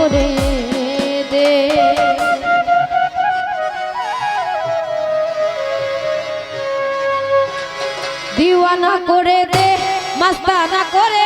করে দে। দিওয়ানা করে দে মাস্তানা করে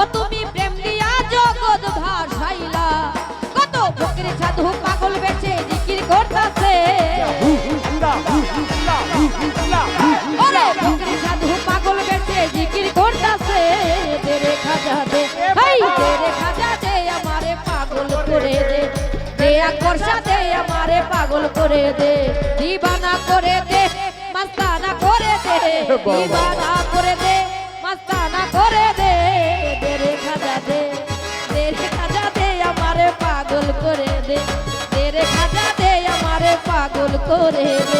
ও তুমি প্রেম দিয়া জগৎ ভাসাইলা কত ফকির সাধু পাগল বেছে জিকির করতাছে। ওরে ফকির সাধু পাগল বেছে জিকির করতাছে। তেরে খাজা দে হাই তেরে খাজা দে আমারে পাগল করে দে। দেয়া করসা দে আমারে পাগল করে দে। দিবানা করে দে মাস্তানা করে দে। দিবানা করে দেবে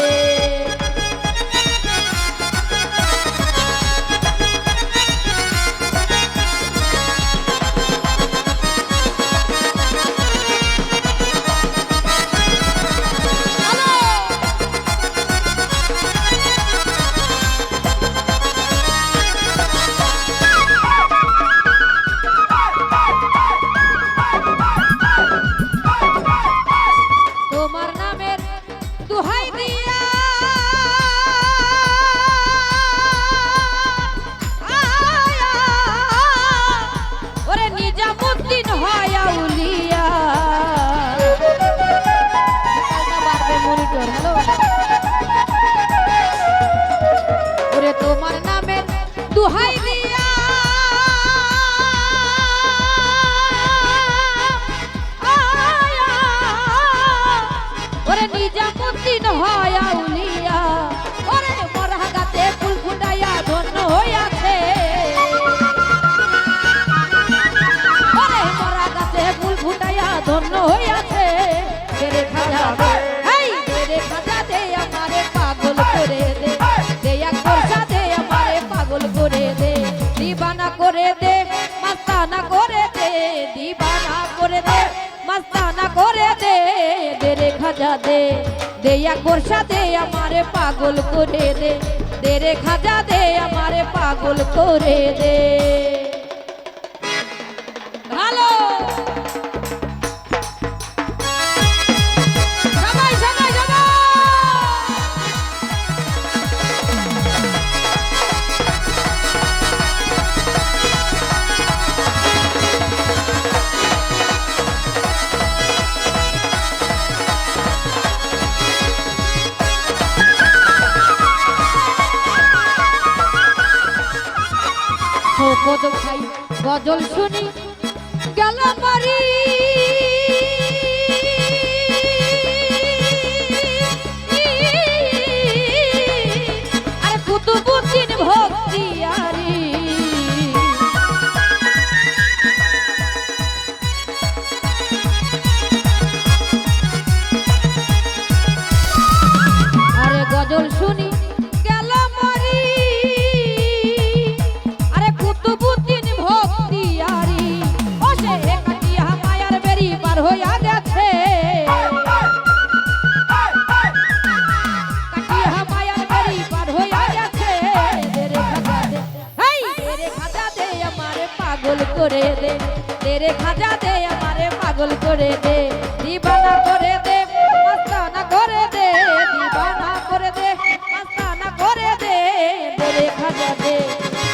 দুহাই দিয়া। ওরে নিজামুদ্দিন হয় দে, দেয়া কোরসা দে, আমারে পাগল করে দে। দে রে খাজা দে, আমারে পাগল করে দে। কোদম খাই গজল শুনি। গেল মারি করে দে, দিবানা করে দে, মস্তানা করে দে, দিবানা করে দে, মস্তানা করে দে তেরে খাজা দে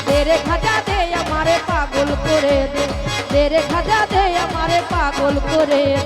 তেরে খাজা দে, আমারে পাগল করে দে তেরে খাজা দে, আমারে পাগল করে দে।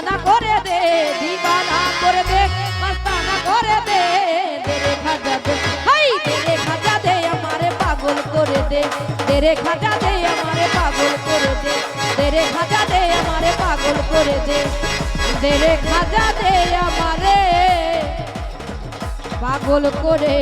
মস্তানা করে দে, দিবানা করে দে, মস্তানা করে দে তেরে খাজা দে। হাই তেরে খাজা দে, আমারে পাগল করে দে। তেরে খাজা দে, আমারে পাগল করে দে। তেরে খাজা দে, আমারে পাগল করে দে। তেরে খাজা দে, আমারে পাগল করে